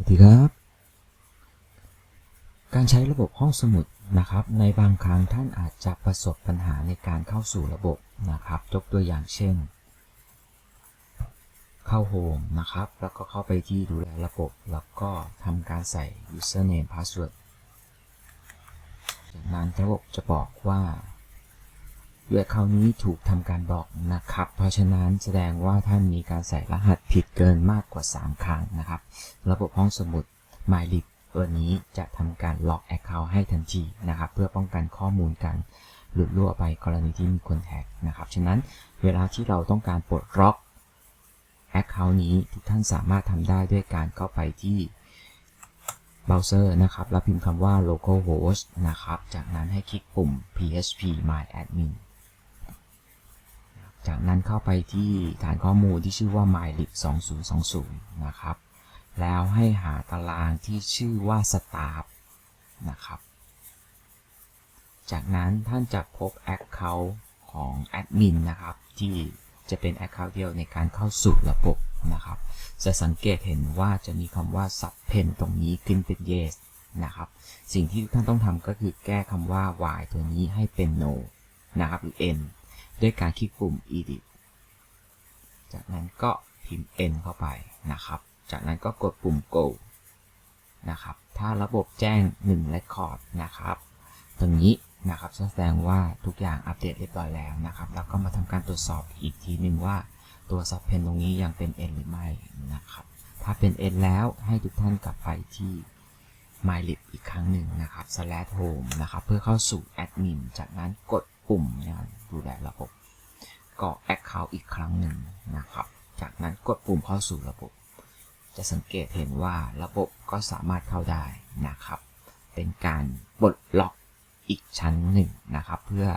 สวัสดีครับ การใช้ระบบห้องสมุดนะครับ ในบางครั้งท่านอาจจะประสบปัญหาในการเข้าสู่ระบบนะครับยกตัวอย่างเช่น เข้าโฮมนะครับ แล้วก็เข้าไปที่ดูแลระบบ แล้วก็ทำการใส่ username password จากนั้นระบบจะบอกว่า เว็บเขานี้ถูกทำการบล็อกนะครับ เพราะฉะนั้นแสดงว่าท่านมีการใส่รหัสผิดเกินมากกว่า 3 ครั้งนะครับ ระบบห้องสมุด MyLib ตัวนี้จะทำการล็อก Account ให้ทันทีนะครับ เพื่อป้องกันข้อมูลการหลุดรั่วไปกรณีที่มีคนแฮกนะครับ ฉะนั้นเวลาที่เราต้องการปลดล็อก Account นี้ทุกท่านสามารถทำได้ด้วยการเข้าไปที่เบราว์เซอร์นะครับ แล้วพิมพ์คำว่า localhost นะครับ จากนั้นให้คลิกปุ่ม php my admin จากนั้นเข้าไปที่ฐานข้อมูลที่ชื่อว่า mylib 2020 นะครับ แล้วให้หาตารางที่ชื่อว่า staff นะครับ จากนั้นท่านจะพบ Account ของ Admin นะครับ ที่จะเป็น Account เดียวในการเข้าสู่ระบบนะครับ จะสังเกตเห็นว่าจะมีคำว่า subpen ตรงนี้ขึ้นเป็น yes นะครับ สิ่งที่ท่านต้องทำก็คือแก้คำว่า y ตัวนี้ให้เป็น no นะครับหรือ n ด้วยการคลิกปุ่ม edit จากนั้นก็พิมพ์ n เข้าไปนะครับ จากนั้นก็กดปุ่ม go นะครับ ถ้าระบบแจ้ง1 record นะครับ ตรงนี้นะครับแสดงว่าทุกอย่างอัปเดตเรียบร้อยแล้วนะครับ แล้วก็มาทำการตรวจสอบอีกทีหนึ่งว่าตัวซับเพนตรงนี้ยังเป็น n หรือไม่นะครับ ถ้าเป็น n แล้วให้ทุกท่านกลับไปที่ mylib อีกครั้งหนึ่งนะครับ slash home นะครับ เพื่อเข้าสู่ admin จากนั้นกดปุ่มในการ ดูแลระบบกรอก account อีกครั้งหนึ่งนะครับ จากนั้นกดปุ่มเข้าสู่ระบบ จะสังเกตเห็นว่าระบบก็สามารถเข้าได้นะครับ เป็นการปลดล็อกอีกชั้นหนึ่งนะครับ เพื่อ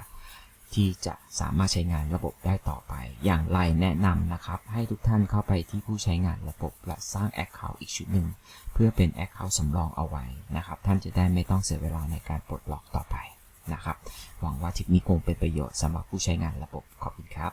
ที่จะสามารถใช้งานระบบได้ต่อไป อย่างไรแนะนำนะครับ ให้ทุกท่านเข้าไปที่ผู้ใช้งานระบบและสร้าง Account อีกชุดหนึ่ง เพื่อเป็น Account สำรองเอาไว้นะครับ ท่านจะได้ไม่ต้องเสียเวลาในการปลดล็อกต่อไป หวังว่าทริปนี้คงเป็นประโยชน์สำหรับผู้ใช้งานระบบ ขอบคุณครับ